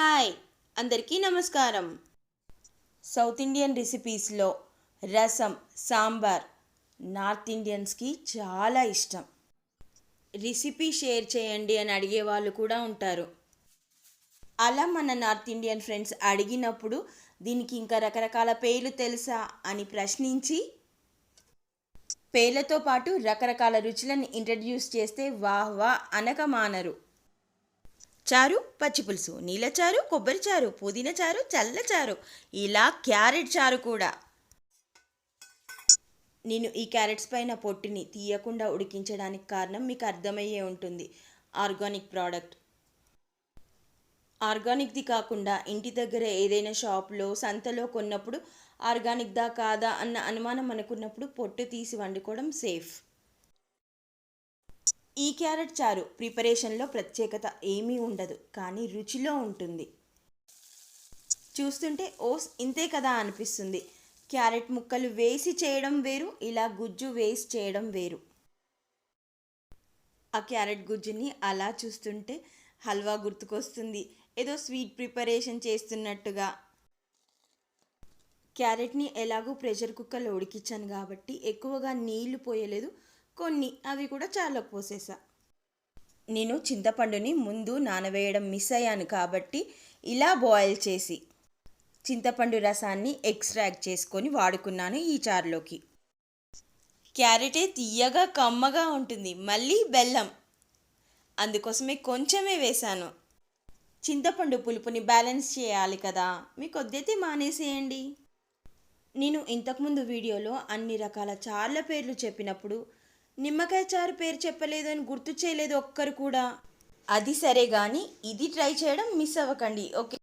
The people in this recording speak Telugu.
హాయ్ అందరికీ నమస్కారం. South Indian రెసిపీస్లో rasam sambar north ఇండియన్స్కి చాలా ఇష్టం. రెసిపీ షేర్ చేయండి అని అడిగే వాళ్ళు కూడా ఉంటారు. అలా మన నార్త్ ఇండియన్ ఫ్రెండ్స్ అడిగినప్పుడు దీనికి ఇంకా రకరకాల పేర్లు తెలుసా అని ప్రశ్నించి పేర్లతో పాటు రకరకాల రుచులను ఇంట్రడ్యూస్ చేస్తే వాహ్ వా అనక మానరు చారు పచ్చిపులుసు నీళ్ళ చారు కొబ్బరి చారు పుదీనా చారు చల్ల చారు. ఇలా క్యారెట్ చారు కూడా. నేను ఈ క్యారెట్స్ పైన పొట్టిని తీయకుండా ఉడికించడానికి కారణం మీకు అర్థమయ్యే ఉంటుంది. Organic product. ఆర్గానిక్ది కాకుండా ఇంటి దగ్గర ఏదైనా షాప్లో సంతలో కొన్నప్పుడు ఆర్గానిక్దా కాదా అన్న అనుమానం అనుకున్నప్పుడు పొట్టు తీసి వండుకోవడం సేఫ్. ఈ క్యారెట్ చారు ప్రిపరేషన్లో ప్రత్యేకత ఏమీ ఉండదు కానీ రుచిలో ఉంటుంది. చూస్తుంటే ఓస్ ఇంతే కదా అనిపిస్తుంది. క్యారెట్ ముక్కలు వేసి చేయడం వేరు ఇలా గుజ్జు వేసి చేయడం వేరు. ఆ క్యారెట్ గుజ్జుని అలా చూస్తుంటే హల్వా గుర్తుకొస్తుంది. ఏదో స్వీట్ ప్రిపరేషన్ చేస్తున్నట్టుగా. క్యారెట్ని ఎలాగో ప్రెషర్ కుక్కర్లో ఉడికించాను కాబట్టి ఎక్కువగా నీళ్ళు పోయలేదు. కొన్ని అవి కూడా చాలా పోసేసా. నేను చింతపండుని ముందు నానవేయడం మిస్ అయ్యాను కాబట్టి ఇలా బాయిల్ చేసి చింతపండు రసాన్ని ఎక్స్ట్రాక్ట్ చేసుకొని వాడుకున్నాను ఈ చారులోకి. క్యారెటే తీయగా కమ్మగా ఉంటుంది మళ్ళీ బెల్లం. అందుకోసమే కొంచెమే వేశాను. చింతపండు పులుపుని బ్యాలెన్స్ చేయాలి కదా మీకు వద్దైతే మానేసేయండి. నేను ఇంతకుముందు వీడియోలో అన్ని రకాల చార్ల పేర్లు చెప్పినప్పుడు నిమ్మకాయ చారు పేరు చెప్పలేదు అని గుర్తు చేయలేదు ఒక్కరు కూడా. అది సరే కానీ ఇది ట్రై చేయడం మిస్ అవ్వకండి. ఓకే.